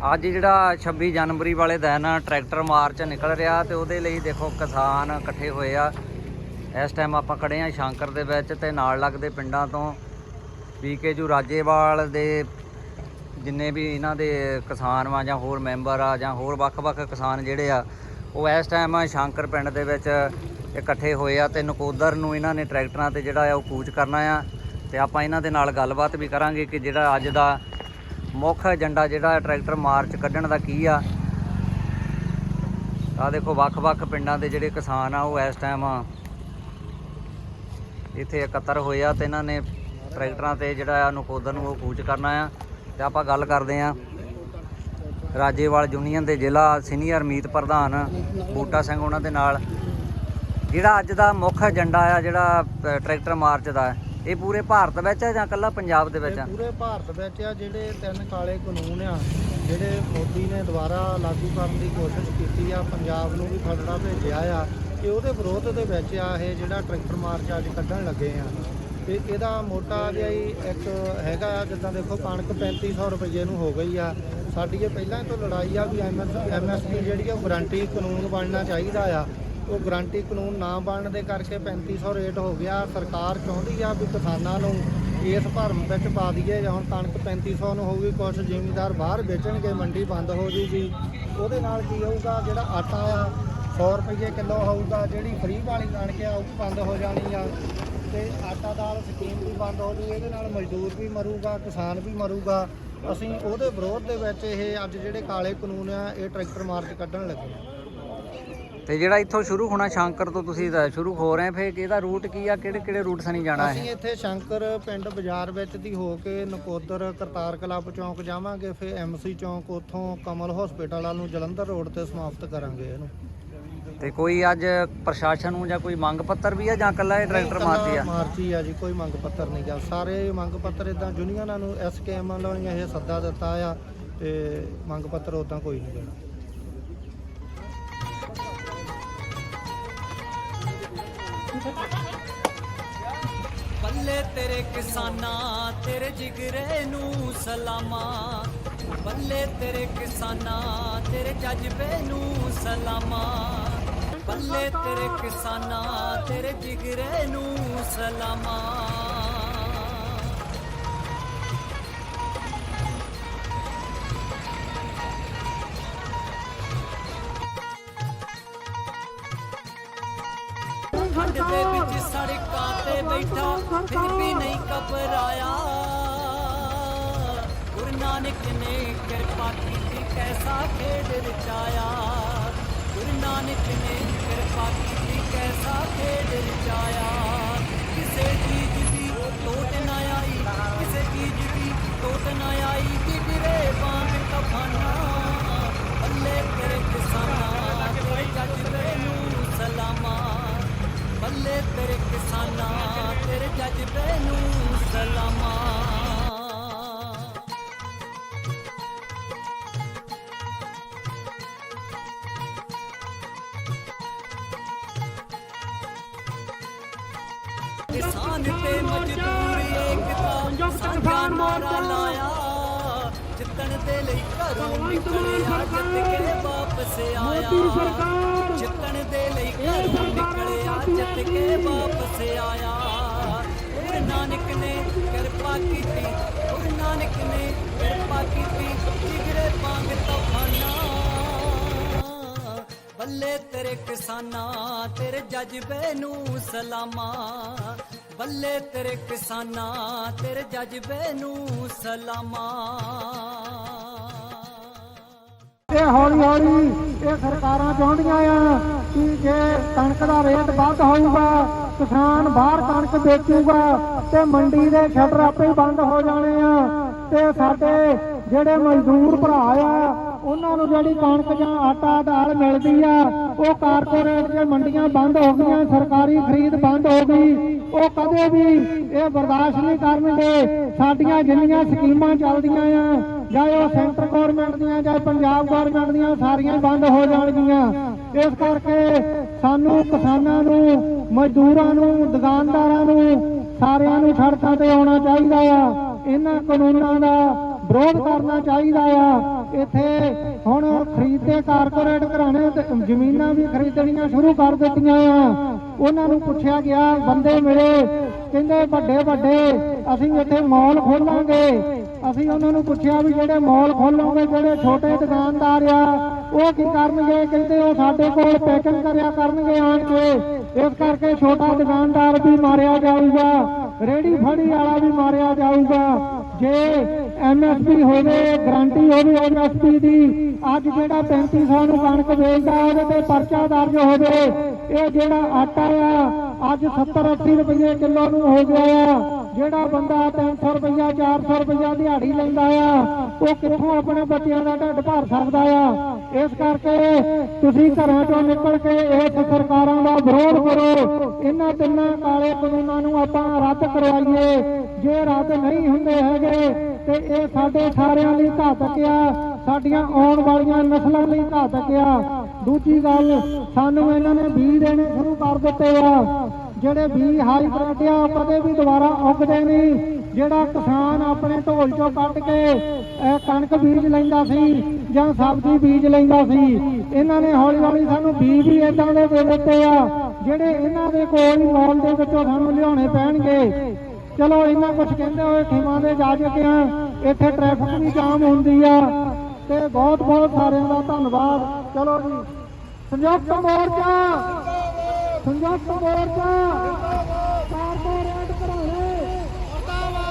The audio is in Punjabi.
ਅੱਜ ਜਿਹੜਾ 26 ਜਨਵਰੀ ਵਾਲੇ ਦਿਨ ਟਰੈਕਟਰ ਮਾਰਚ ਨਿਕਲ ਰਿਹਾ ਤੇ ਉਹਦੇ ਲਈ ਦੇਖੋ ਕਿਸਾਨ ਇਕੱਠੇ ਹੋਏ ਆ। ਇਸ ਟਾਈਮ ਆਪਾਂ ਖੜੇ ਆ ਸ਼ੰਕਰ ਦੇ ਵਿੱਚ ਤੇ ਨਾਲ ਲੱਗਦੇ ਪਿੰਡਾਂ ਤੋਂ ਪੀਕੇਜੂ ਰਾਜੇਵਾਲ ਦੇ ਜਿੰਨੇ ਵੀ ਇਹਨਾਂ ਦੇ ਕਿਸਾਨ ਵਾ ਜਾਂ ਹੋਰ ਮੈਂਬਰ ਆ ਜਾਂ ਹੋਰ ਵੱਖ-ਵੱਖ ਕਿਸਾਨ ਜਿਹੜੇ ਆ, ਉਹ ਇਸ ਟਾਈਮ ਸ਼ੰਕਰ ਪਿੰਡ ਦੇ ਵਿੱਚ ਇਕੱਠੇ ਹੋਏ ਆ ਤੇ ਨਕੋਦਰ ਨੂੰ ਇਹਨਾਂ ਨੇ ਟਰੈਕਟਰਾਂ ਤੇ ਜਿਹੜਾ ਆ ਉਹ ਕੂਚ ਕਰਨਾ ਆ ਤੇ ਆਪਾਂ ਇਹਨਾਂ ਦੇ ਨਾਲ ਗੱਲਬਾਤ ਵੀ ਕਰਾਂਗੇ ਕਿ ਜਿਹੜਾ ਅੱਜ ਦਾ ਮੁੱਖ ਏਜੰਡਾ ਜਿਹੜਾ ਟਰੈਕਟਰ ਮਾਰਚ ਕੱਢਣ ਦਾ ਕੀ ਆ? ਆ ਦੇਖੋ ਵੱਖ-ਵੱਖ ਪਿੰਡਾਂ ਦੇ ਜਿਹੜੇ ਕਿਸਾਨ ਆ, ਉਹ ਇਸ ਟਾਈਮ ਇੱਥੇ ਇਕੱਤਰ ਹੋਏ ਆ ਤੇ ਇਹਨਾਂ ਨੇ ਟਰੈਕਟਰਾਂ ਤੇ ਜਿਹੜਾ ਆ ਨਕੋਦਰ ਨੂੰ ਉਹ ਕੂਚ ਕਰਨਾ ਆ। ਤੇ ਆਪਾਂ ਗੱਲ ਕਰਦੇ ਆ ਰਾਜੇਵਾਲ ਯੂਨੀਅਨ ਦੇ ਜ਼ਿਲ੍ਹਾ ਸੀਨੀਅਰ ਮੀਤ ਪ੍ਰਧਾਨ ਬੂਟਾ ਸਿੰਘ ਉਹਨਾਂ ਦੇ ਨਾਲ। ਜਿਹੜਾ ਅੱਜ ਦਾ ਮੁੱਖ ਏਜੰਡਾ ਆ, ਜਿਹੜਾ ਟਰੈਕਟਰ ਮਾਰਚ ਦਾ। ਇਹ ਪੂਰੇ ਭਾਰਤ ਵਿੱਚ ਹੈ ਜਾਂ ਇਕੱਲਾ ਪੰਜਾਬ ਦੇ ਵਿੱਚ ਇਹ ਆ ਪੂਰੇ ਭਾਰਤ ਵਿੱਚ ਆ, ਜਿਹੜੇ ਤਿੰਨ ਕਾਲੇ ਕਾਨੂੰਨ ਆ, ਜਿਹੜੇ ਮੋਦੀ ਨੇ ਦੁਬਾਰਾ ਲਾਗੂ ਕਰਨ ਦੀ ਕੋਸ਼ਿਸ਼ ਕੀਤੀ ਆ, ਪੰਜਾਬ ਨੂੰ ਵੀ ਖਤਰਾ ਭੇਜਿਆ ਆ ਕਿ ਉਹਦੇ ਵਿਰੋਧ ਦੇ ਵਿੱਚ ਆ ਇਹ ਜਿਹੜਾ ਟਰੈਕਟਰ ਮਾਰਚ ਅੱਜ ਕੱਢਣ ਲੱਗੇ ਆ। ਤੇ ਇਹਦਾ ਮੋਟਾ ਜਿਹਾ ਹੀ ਇੱਕ ਹੈਗਾ ਜਿੱਦਾਂ ਦੇਖੋ ਕਣਕ 3500 ਰੁਪਏ ਨੂੰ ਹੋ ਗਈ ਆ। ਸਾਡੀ ਇਹ ਪਹਿਲਾਂ ਤੋਂ ਲੜਾਈ ਆ ਵੀ ਐਮਐਸਪੀ ਜਿਹੜੀ ਆ, ਉਹ ਗਰੰਟੀ ਕਾਨੂੰਨ ਬਣਨਾ ਚਾਹੀਦਾ ਆ। ਉਹ ਗਰੰਟੀ ਕਾਨੂੰਨ ਨਾ ਬਣਨ ਦੇ ਕਰਕੇ 3500 ਰੇਟ ਹੋ ਗਿਆ। ਸਰਕਾਰ ਚਾਹੁੰਦੀ ਆ ਵੀ ਕਿਸਾਨਾਂ ਨੂੰ ਇਸ ਭਰਮ ਵਿੱਚ ਪਾ ਦਈਏ ਜਾਂ ਹੁਣ ਕਣਕ 3500 ਨੂੰ ਹੋਊਗੀ ਕੁਝ ਜ਼ਿਮੀਂਦਾਰ ਬਾਹਰ ਵੇਚਣਗੇ, ਮੰਡੀ ਬੰਦ ਹੋ ਜੂਗੀ। ਉਹਦੇ ਨਾਲ ਕੀ ਹੋਊਗਾ, ਜਿਹੜਾ ਆਟਾ ਆ 100 ਰੁਪਏ ਕਿਲੋ ਹੋਊਗਾ, ਜਿਹੜੀ ਫ੍ਰੀ ਵਾਲੀ ਕਣਕ ਆ, ਉਹ ਵੀ ਬੰਦ ਹੋ ਜਾਣੀ ਆ। ਤੇ ਆਟਾ ਦਾਲ ਸਕੀਮ ਵੀ ਬੰਦ ਹੋ ਜੂ, ਇਹਦੇ ਨਾਲ ਮਜ਼ਦੂਰ ਵੀ ਮਰੂਗਾ, ਕਿਸਾਨ ਵੀ ਮਰੂਗਾ। ਅਸੀਂ ਉਹਦੇ ਵਿਰੋਧ ਦੇ ਵਿੱਚ ਇਹ ਅੱਜ ਜਿਹੜੇ ਕਾਲੇ ਕਾਨੂੰਨ ਆ, ਇਹ ਟਰੈਕਟਰ ਮਾਰਚ ਕੱਢਣ ਲੱਗੇ ਤੇ ਜਿਹੜਾ ਇੱਥੋਂ ਸ਼ੁਰੂ ਹੋਣਾ ਸ਼ੰਕਰ ਤੋਂ ਤੁਸੀਂ ਤਾਂ ਸ਼ੁਰੂ ਹੋ ਰਹੇ ਫੇਰ ਇਹਦਾ ਰੂਟ ਕੀ ਆ? ਕਿਹੜੇ ਕਿਹੜੇ ਰੂਟ ਸਣੀ ਜਾਣਾ ਅਸੀਂ ਹੈ ਇੱਥੇ ਸ਼ੰਕਰ ਪਿੰਡ ਬਾਜ਼ਾਰ ਵਿੱਚ ਦੀ ਹੋ ਕੇ ਨਕੋਦਰ ਕਰਤਾਰ ਕਲੱਬ ਚੌਂਕ ਜਾਵਾਂਗੇ ਫਿਰ ਐਮਸੀ ਚੌਂਕ ਉੱਥੋਂ ਕਮਲ ਹਸਪੀਟਲ ਵੱਲ ਨੂੰ ਜਲੰਧਰ ਰੋਡ ਤੇ ਸਮਾਪਤ ਕਰਾਂਗੇ ਇਹਨੂੰ। ਤੇ ਕੋਈ ਅੱਜ ਪ੍ਰਸ਼ਾਸਨ ਨੂੰ ਜਾਂ ਕੋਈ ਮੰਗ ਪੱਤਰ ਵੀ ਆ ਜਾਂ ਇਕੱਲਾ ਇਹ ਟਰੈਕਟਰ ਮਾਰਦੀ ਆ? ਮਾਰਚੀ ਆ ਜੀ ਕੋਈ ਮੰਗ ਪੱਤਰ ਨਹੀਂ ਗਾ। ਸਾਰੇ ਮੰਗ ਪੱਤਰ ਇਦਾਂ ਯੂਨੀਅਨਾਂ ਨੂੰ ਐਸਕੇਐਮ ਵੱਲੋਂ ਇਹ ਸੱਦਾ ਦਿੱਤਾ ਆ ਤੇ ਮੰਗ ਪੱਤਰ ਉਦਾਂ ਕੋਈ ਨਹੀਂ ਦੇਣਾ। ਬੱਲੇ ਤੇਰੇ ਕਿਸਾਨਾਂ ਤੇਰੇ ਜਿਗਰੇ ਨੂੰ ਸਲਾਮਾਂ ਬੱਲੇ ਤੇਰੇ ਕਿਸਾਨਾਂ ਤੇਰੇ ਜਜ਼ਬੇ ਨੂੰ ਸਲਾਮਾਂ ਬੱਲੇ ਤੇਰੇ ਕਿਸਾਨਾਂ ਤੇਰੇ ਜਿਗਰੇ ਨੂੰ ਸਲਾਮਾਂ ਠੰਡ ਦੇ ਵਿੱਚ ਸੜਕਾਂ ਤੇ ਬੈਠਾ, ਫਿਰ ਵੀ ਨਹੀਂ ਘਬਰਾਇਆ। ਗੁਰੂ ਨਾਨਕ ਨੇ ਕਿਰਪਾ ਕੀਤੀ, ਕੈਸਾ ਖੇਡ ਰਚਾਇਆ। ਗੁਰੂ ਨਾਨਕ ਨੇ ਕਿਰਪਾ ਕੀਤੀ, ਕੈਸਾ ਖੇਡ ਰਚਾਇਆ। ਕਿਸੇ ਚੀਜ਼ ਦੀ ਟੋਟ ਨਾ ਆਈ, ਕਿਸੇ ਚੀਜ਼ ਦੀ ਟੋਟ ਨਾ ਆਈ ਤੇਰੇ ਕਿਸਾਨਾਂ ਤੇਰੇ ਜਜ਼ਬੇ ਨੂੰ ਸਲਾਮਾਂ। ਕਿਸਾਨ ਤੇ ਮਜ਼ਦੂਰ ਦੇ ਲਈ ਘਰੋਂ ਨਿਕਲਿਆ ਜਿੱਤ ਕੇ ਵਾਪਸ ਆਇਆ ਜਿੱਤਣ ਦੇ ਲਈ ਘਰੋਂ ਨਿਕਲਿਆ ਜਿੱਤ ਕੇ ਵਾਪਸ ਆਇਆ ਗੁਰੂ ਨਾਨਕ ਨੇ ਕਿਰਪਾ ਕੀਤੀ ਗੁਰੂ ਨਾਨਕ ਨੇ ਕਿਰਪਾ ਕੀਤੀ ਜਿਗਰੇ ਪਾਂਗ ਤਫਾਨਾ ਬੱਲੇ ਤੇਰੇ ਕਿਸਾਨਾਂ ਤੇਰੇ ਜਜ਼ਬੇ ਨੂੰ ਸਲਾਮਾਂ ਬੱਲੇ ਤੇਰੇ ਕਿਸਾਨਾਂ, ਤੇਰੇ ਜਜ਼ਬੇ ਨੂੰ ਸਲਾਮਾਂ। ਇਹ ਹੌਲੀ ਹੌਲੀ ਇਹ ਸਰਕਾਰਾਂ ਚਾਹੁੰਦੀਆਂ ਆ ਕਿ ਜੇ ਕਣਕ ਦਾ ਰੇਟ ਵੱਧ ਹੋਊਗਾ, ਕਿਸਾਨ ਬਾਹਰ ਕਣਕ ਵੇਚੂਗਾ ਤੇ ਮੰਡੀ ਦੇ ਸ਼ਟਰ ਆਪੇ ਹੀ ਬੰਦ ਹੋ ਜਾਣੇ ਆ। ਤੇ ਸਾਡੇ ਜਿਹੜੇ ਮਜ਼ਦੂਰ ਭਰਾ ਆ, ਉਹਨਾਂ ਨੂੰ ਜਿਹੜੀ ਕਣਕ ਜਾਂ ਆਟਾ ਦਾਲ ਮਿਲਦੀ ਆ, ਉਹ ਕਾਰਪੋਰੇਟ ਦੀਆਂ ਮੰਡੀਆਂ ਬੰਦ ਹੋ ਗਈਆਂ, ਸਰਕਾਰੀ ਖਰੀਦ ਬੰਦ ਹੋ ਗਈ। ਉਹ ਕਦੇ ਵੀ ਇਹ ਬਰਦਾਸ਼ਤ ਨਹੀਂ ਕਰਨਗੇ ਸਾਡੀਆਂ ਜਿੰਨੀਆਂ ਸਕੀਮਾਂ ਚੱਲਦੀਆਂ ਆ ਚਾਹੇ ਉਹ ਸੈਂਟਰ ਗਵਰਨਮੈਂਟ ਦੀਆਂ ਚਾਹੇ ਪੰਜਾਬ ਗਵਰਨਮੈਂਟ ਦੀਆਂ ਸਾਰੀਆਂ ਬੰਦ ਹੋ ਜਾਣਗੀਆਂ। ਇਸ ਕਰਕੇ ਸਾਨੂੰ ਕਿਸਾਨਾਂ ਨੂੰ, ਮਜ਼ਦੂਰਾਂ ਨੂੰ, ਦੁਕਾਨਦਾਰਾਂ ਨੂੰ, ਸਾਰਿਆਂ ਨੂੰ ਸੜਕਾਂ ਤੇ ਆਉਣਾ ਚਾਹੀਦਾ ਆ। ਇਹਨਾਂ ਕਾਨੂੰਨਾਂ ਦਾ ਵਿਰੋਧ ਕਰਨਾ ਚਾਹੀਦਾ ਆ। ਇੱਥੇ ਹੁਣ ਖਰੀਦਦੇ ਕਾਰਪੋਰੇਟ ਘਰਾਣੇ ਤੇ ਜ਼ਮੀਨਾਂ ਵੀ ਖਰੀਦਣੀਆਂ ਸ਼ੁਰੂ ਕਰ ਦਿੱਤੀਆਂ ਆ। ਉਹਨਾਂ ਨੂੰ ਪੁੱਛਿਆ ਗਿਆ, ਬੰਦੇ ਮਿਲੇ, ਕਹਿੰਦੇ ਵੱਡੇ ਵੱਡੇ ਅਸੀਂ ਇੱਥੇ ਮਾਲ ਖੋਲਾਂਗੇ। ਅਸੀਂ ਉਹਨਾਂ ਨੂੰ ਪੁੱਛਿਆ ਵੀ ਜਿਹੜੇ ਮਾਲ ਖੋਲੋਗੇ, ਜਿਹੜੇ ਛੋਟੇ ਦੁਕਾਨਦਾਰ ਆ, ਉਹ ਕੀ ਕਰਨਗੇ? ਕਹਿੰਦੇ ਉਹ ਸਾਡੇ ਕੋਲ ਪੈਕਿੰਗ ਕਰਿਆ ਕਰਨਗੇ ਆਣ ਕੇ। ਇਸ ਕਰਕੇ ਛੋਟਾ ਦੁਕਾਨਦਾਰ ਵੀ ਮਾਰਿਆ ਜਾਊਗਾ ਰੇੜੀ ਫੜੀ ਵਾਲਾ ਵੀ ਮਾਰਿਆ ਜਾਊਗਾ। ਜੇ ਐਮਐਸਪੀ ਹੋਵੇ ਗਾਰੰਟੀ ਹੋਵੇ ਐਮਐਸਪੀ ਦੀ। ਅੱਜ ਜਿਹੜਾ 3500 ਨੂੰ ਕਣਕ ਵੇਚਦਾ, ਉਹਦੇ ਤੇ ਪਰਚਾ ਦਰਜ ਹੋਵੇ। ਇਹ ਜਿਹੜਾ ਆਟਾ ਆ ਅੱਜ 70 80 ਰੁਪਏ ਕਿਲੋ ਨੂੰ ਹੋ ਗਿਆ ਆ। ਜਿਹੜਾ ਬੰਦਾ 300 ਰੁਪਇਆ 400 ਰੁਪਇਆ ਦਿਹਾੜੀ ਲੈਂਦਾ ਆ, ਉਹ ਕਿੱਥੋਂ ਆਪਣੇ ਬੱਚਿਆਂ ਦਾ ਢਿੱਡ ਭਰ ਸਕਦਾ ਆ? ਇਸ ਕਰਕੇ ਤੁਸੀਂ ਘਰਾਂ ਚੋਂ ਨਿਕਲ ਕੇ ਇਸ ਸਰਕਾਰਾਂ ਦਾ ਵਿਰੋਧ ਕਰੋ। ਇਹਨਾਂ ਤਿੰਨਾਂ ਕਾਲੇ ਕਾਨੂੰਨਾਂ ਨੂੰ ਆਪਾਂ ਰੱਦ ਕਰਵਾਈਏ। ਜੇ ਰੱਦ ਨਹੀਂ ਹੁੰਦੇ ਹੈਗੇ, ਤੇ ਇਹ ਸਾਡੇ ਸਾਰਿਆਂ ਲਈ ਘਾਤਕ ਆ। ਸਾਡੀਆਂ ਆਉਣ ਵਾਲੀਆਂ ਨਸਲਾਂ ਲਈ ਘਾਤਕ ਆ। ਦੂਜੀ ਗੱਲ, ਸਾਨੂੰ ਇਹਨਾਂ ਨੇ ਬੀਜ ਦੇਣੇ ਸ਼ੁਰੂ ਕਰ ਦਿੱਤੇ ਆ। ਜਿਹੜੇ ਬੀਜ ਹਾਈਬ੍ਰਿਡ ਆ ਕਦੇ ਵੀ ਦੁਬਾਰਾ ਉੱਗਦੇ ਨਹੀਂ। ਜਿਹੜਾ ਕਿਸਾਨ ਆਪਣੇ ਢੋਲ ਚੋਂ ਕੱਟ ਕੇ ਕਣਕ ਬੀਜ ਲੈਂਦਾ ਸੀ ਜਾਂ ਸਬਜ਼ੀ ਬੀਜ ਲੈਂਦਾ ਸੀ, ਇਹਨਾਂ ਨੇ ਹੌਲੀ ਹੌਲੀ ਸਾਨੂੰ ਬੀਜ ਵੀ ਇਦਾਂ ਦੇ ਦੇ ਦਿੱਤੇ ਆ, ਜਿਹੜੇ ਇਹਨਾਂ ਦੇ ਕੋਲ ਹੀ ਮੌਲ ਦੇ ਵਿੱਚੋਂ ਸਾਨੂੰ ਲਿਆਉਣੇ ਪੈਣਗੇ। ਚਲੋ ਇਹਨਾਂ ਕੁਝ ਕਹਿੰਦੇ ਹੋਏ ਖਿਮਾ ਦੇ ਜਾ ਚੁੱਕੇ ਆ, ਇੱਥੇ ਟ੍ਰੈਫਿਕ ਵੀ ਜਾਮ ਹੁੰਦੀ ਆ। ਤੇ ਬਹੁਤ ਬਹੁਤ ਸਾਰਿਆਂ ਦਾ ਧੰਨਵਾਦ। ਚਲੋ ਜੀ। ਸੰਯੁਕਤ ਮੋਰਚਾ। ਸੰਯੁਕਤ ਮੋਰਚਾ।